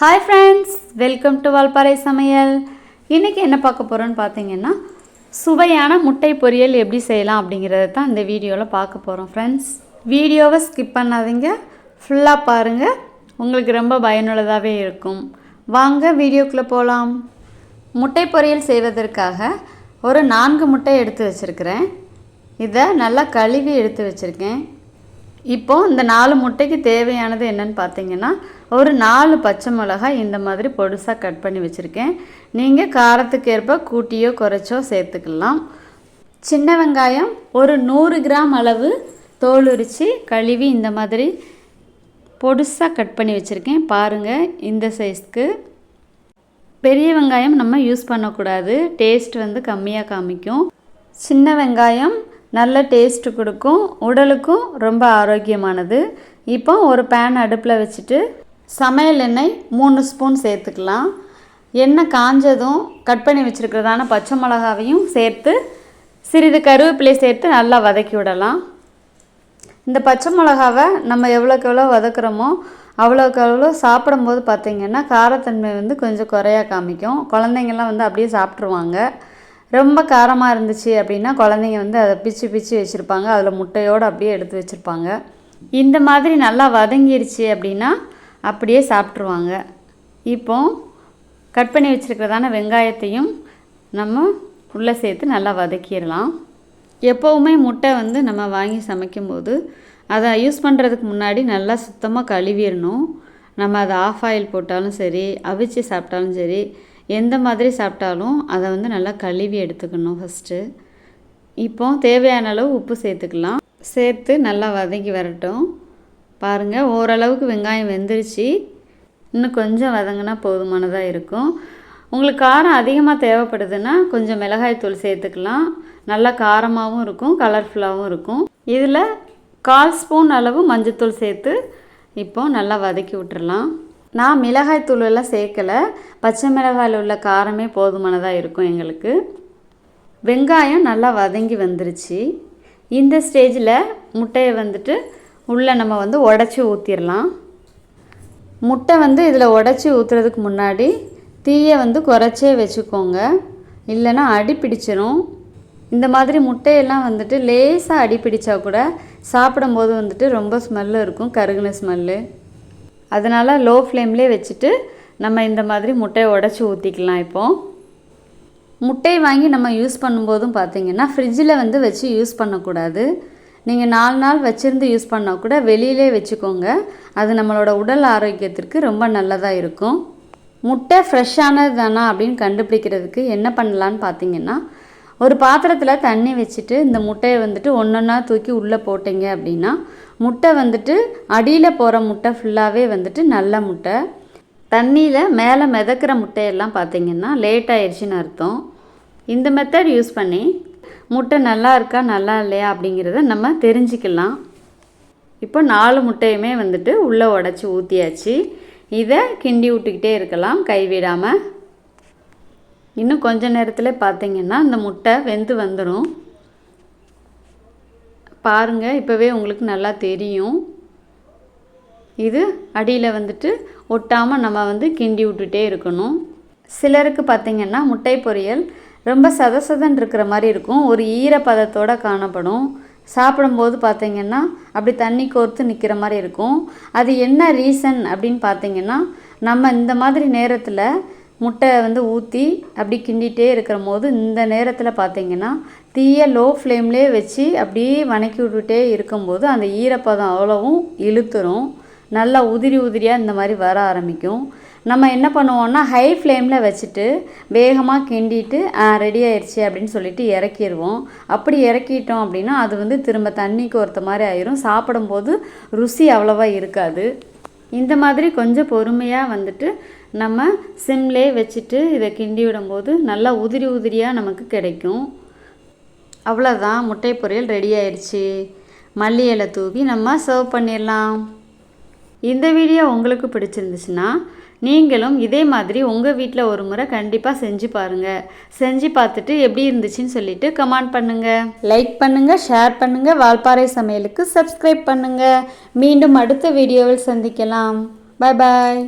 Hi friends welcome to Valparai சமையல் இன்றைக்கி என்ன பார்க்க போகிறோன்னு பார்த்தீங்கன்னா சுவையான முட்டை பொரியல் எப்படி செய்யலாம் அப்படிங்கிறத தான் இந்த வீடியோவில் பார்க்க போகிறோம் ஃப்ரெண்ட்ஸ் வீடியோவை ஸ்கிப் பண்ணாதீங்க. ஃபுல்லாக பாருங்கள் உங்களுக்கு ரொம்ப பயனுள்ளதாகவே இருக்கும். வாங்க வீடியோக்குள்ளே போகலாம் முட்டை பொரியல் செய்வதற்காக ஒரு நான்கு முட்டை எடுத்து வச்சுருக்கிறேன். இதை நல்லா கழுவி எடுத்து வச்சுருக்கேன். இப்போ இந்த நாலு முட்டைக்கு தேவையானது என்னன்னு பார்த்தீங்கன்னா ஒரு நாலு பச்சை மிளகாய் இந்த மாதிரி பொடுசாக கட் பண்ணி வச்சுருக்கேன். நீங்கள் காரத்துக்கு ஏற்ப கூட்டியோ குறைச்சோ சேர்த்துக்கலாம். சின்ன வெங்காயம் ஒரு நூறு கிராம் அளவு தோல் உரித்து கழுவி இந்த மாதிரி பொடுசாக கட் பண்ணி வச்சுருக்கேன். பாருங்கள் இந்த சைஸ்க்கு. பெரிய வெங்காயம் நம்ம யூஸ் பண்ணக்கூடாது. டேஸ்ட் வந்து கம்மியாக காமிக்கும். சின்ன வெங்காயம் நல்ல டேஸ்ட் கொடுக்கும். உடலுக்கும் ரொம்ப ஆரோக்கியமானது. இப்போ ஒரு பேன் அடுப்பில் வச்சுட்டு சமையல் எண்ணெய் மூணு ஸ்பூன் சேர்த்துக்கலாம். எண்ணெய் காஞ்சதும் கட் பண்ணி வச்சுருக்கிறதான பச்சை மிளகாவையும் சேர்த்து சிறிது கருவேப்பிலை சேர்த்து நல்லா வதக்கி விடலாம். இந்த பச்சை மிளகாவை நம்ம எவ்வளோக்கு எவ்வளோ வதக்குறோமோ அவ்வளோக்கு அவ்வளோ சாப்பிடும்போது பார்த்திங்கன்னா காரத்தன்மை வந்து கொஞ்சம் குறையா காமிக்கும். குழந்தைங்கள்லாம் வந்து அப்படியே சாப்பிட்ருவாங்க ரொம்ப காரமாக இருந்துச்சு அப்படின்னா குழந்தைங்க வந்து அதை பிச்சு பிச்சு வச்சுருப்பாங்க. அதில் முட்டையோடு அப்படியே எடுத்து வச்சுருப்பாங்க. இந்த மாதிரி நல்லா வதங்கிருச்சு அப்படின்னா அப்படியே சாப்பிட்ருவாங்க இப்போ கட் பண்ணி வச்சுருக்கிறதான வெங்காயத்தையும் நம்ம உள்ளே சேர்த்து நல்லா வதக்கிடலாம். எப்போவுமே முட்டை வந்து நம்ம வாங்கி சமைக்கும்போது அதை யூஸ் பண்ணுறதுக்கு முன்னாடி நல்லா சுத்தமாக கழுவிடணும். நம்ம அதை ஆஃப் ஆயில் போட்டாலும் சரி அவிச்சு சாப்பிட்டாலும் சரி எந்த மாதிரி சாப்பிட்டாலும் அதை வந்து நல்லா கழுவி எடுத்துக்கணும் ஃபஸ்ட்டு இப்போ தேவையான அளவு உப்பு சேர்த்துக்கலாம். சேர்த்து நல்லா வதக்கி வரட்டும். பாருங்கள் ஓரளவுக்கு வெங்காயம் வெந்துருச்சு. இன்னும் கொஞ்சம் வதங்கினா போதுமானதாக இருக்கும். உங்களுக்கு காரம் அதிகமாக தேவைப்படுதுன்னா கொஞ்சம் மிளகாய்த்தூள் சேர்த்துக்கலாம். நல்லா காரமாகவும் இருக்கும் கலர்ஃபுல்லாகவும் இருக்கும். இதில் கால் ஸ்பூன் அளவு மஞ்சத்தூள் சேர்த்து இப்போ நல்லா வதக்கி விட்டுறலாம். நான் மிளகாய் தூளெல்லாம் சேர்க்கலை. பச்சை மிளகாயில் உள்ள காரமே போதுமானதாக இருக்கும் எங்களுக்கு. வெங்காயம் நல்லா வதங்கி வந்துருச்சு. இந்த ஸ்டேஜில் முட்டையை வந்துட்டு உள்ளே நம்ம வந்து உடச்சி ஊற்றிடலாம் முட்டை வந்து இதில் உடச்சி ஊற்றுறதுக்கு முன்னாடி தீயை வந்து குறைச்சே வச்சுக்கோங்க. இல்லைன்னா அடி பிடிச்சிரும். இந்த மாதிரி முட்டையெல்லாம் வந்துட்டு லேசாக அடி பிடிச்சா கூட சாப்பிடும்போது வந்துட்டு ரொம்ப ஸ்மெல்லு இருக்கும். கருகுன ஸ்மெல்லு அதனால் லோ ஃப்ளேம்லே வச்சுட்டு நம்ம இந்த மாதிரி முட்டையை உடச்சி ஊற்றிக்கலாம் இப்போது முட்டையை வாங்கி நம்ம யூஸ் பண்ணும்போதும் பார்த்தீங்கன்னா ஃப்ரிட்ஜில் வந்து வச்சு யூஸ் பண்ணக்கூடாது. நீங்கள் நாலு நாள் வச்சுருந்து யூஸ் பண்ணால் கூட வெளியிலே வச்சுக்கோங்க. அது நம்மளோட உடல் ஆரோக்கியத்திற்கு ரொம்ப நல்லதாக இருக்கும். முட்டை ஃப்ரெஷ்ஷானது தானா அப்படின்னு கண்டுபிடிக்கிறதுக்கு என்ன பண்ணலான்னு பார்த்தீங்கன்னா ஒரு பாத்திரத்தில் தண்ணி வச்சுட்டு இந்த முட்டையை வந்துட்டு ஒன்றொன்னா தூக்கி உள்ளே போட்டிங்க அப்படின்னா முட்டை வந்துட்டு அடியில் போகிற முட்டை ஃபுல்லாகவே வந்துட்டு நல்ல முட்டை. தண்ணியில் மேலே மிதக்கிற முட்டையெல்லாம் பார்த்திங்கன்னா லேட் ஆயிடுச்சுன்னு அர்த்தம். இந்த மெத்தட் யூஸ் பண்ணி முட்டை நல்லா இருக்கா நல்லா இல்லையா அப்படிங்கிறத நம்ம தெரிஞ்சுக்கலாம். இப்போ நாலு முட்டையுமே வந்துட்டு உள்ளே உடச்சி ஊற்றியாச்சு இதை கிண்டி விட்டுக்கிட்டே இருக்கலாம் கைவிடாமல் இன்னும் கொஞ்ச நேரத்தில் பார்த்தீங்கன்னா இந்த முட்டை வெந்து வந்துடும் பாருங்கள் இப்போவே உங்களுக்கு நல்லா தெரியும். இது அடியில் வந்துட்டு ஒட்டாமல் நம்ம வந்து கிண்டி விட்டுட்டே இருக்கணும். சிலருக்கு பார்த்திங்கன்னா முட்டை பொரியல் ரொம்ப சதசதன் இருக்கிற மாதிரி இருக்கும். ஒரு ஈரப்பதத்தோடு காணப்படும். சாப்பிடும்போது பார்த்திங்கன்னா அப்படி தண்ணி கோர்த்து நிற்கிற மாதிரி இருக்கும். அது என்ன ரீசன் அப்படின்னு பார்த்திங்கன்னா நம்ம இந்த மாதிரி நேரத்தில் முட்டை வந்து ஊற்றி அப்படி கிண்டிகிட்டே இருக்கிற போது இந்த நேரத்தில் பார்த்தீங்கன்னா தீயை லோ ஃப்ளேம்லேயே வச்சு அப்படியே வணக்கி விட்டுட்டே இருக்கும்போது அந்த ஈரப்பதம் அவ்வளவும் இழுத்துரும். நல்லா உதிரி உதிரியாக இந்த மாதிரி வர ஆரம்பிக்கும். நம்ம என்ன பண்ணுவோம்னா ஹை ஃப்ளேமில் வச்சுட்டு வேகமாக கிண்டிட்டு ரெடி ஆயிடுச்சு அப்படின்னு சொல்லிட்டு இறக்கிடுவோம் அப்படி இறக்கிட்டோம் அப்படின்னா அது வந்து திரும்ப தண்ணிக்கு ஒருத்த மாதிரி ஆயிரும். சாப்பிடும்போது ருசி அவ்வளோவா இருக்காது. இந்த மாதிரி கொஞ்சம் பொறுமையாக வந்துட்டு நம்ம சிம்லே வச்சுட்டு இதை கிண்டி விடும்போது நல்லா உதிரி உதிரியாக நமக்கு கிடைக்கும். அவ்வளோதான் முட்டை பொரியல் ரெடி ஆயிடுச்சு மல்லி இலை தூவி நம்ம சர்வ் பண்ணிடலாம். இந்த வீடியோ உங்களுக்கு பிடிச்சிருந்துச்சுன்னா நீங்களும் இதே மாதிரி உங்கள் வீட்டில் ஒரு முறை கண்டிப்பாக செஞ்சு பாருங்கள் செஞ்சு பார்த்துட்டு எப்படி இருந்துச்சுன்னு சொல்லிட்டு கமெண்ட் பண்ணுங்கள் லைக் பண்ணுங்கள் ஷேர் பண்ணுங்கள் வால்பாறை சமையலுக்கு சப்ஸ்கிரைப் பண்ணுங்கள் மீண்டும் அடுத்த வீடியோவில் சந்திக்கலாம். பாய் பாய்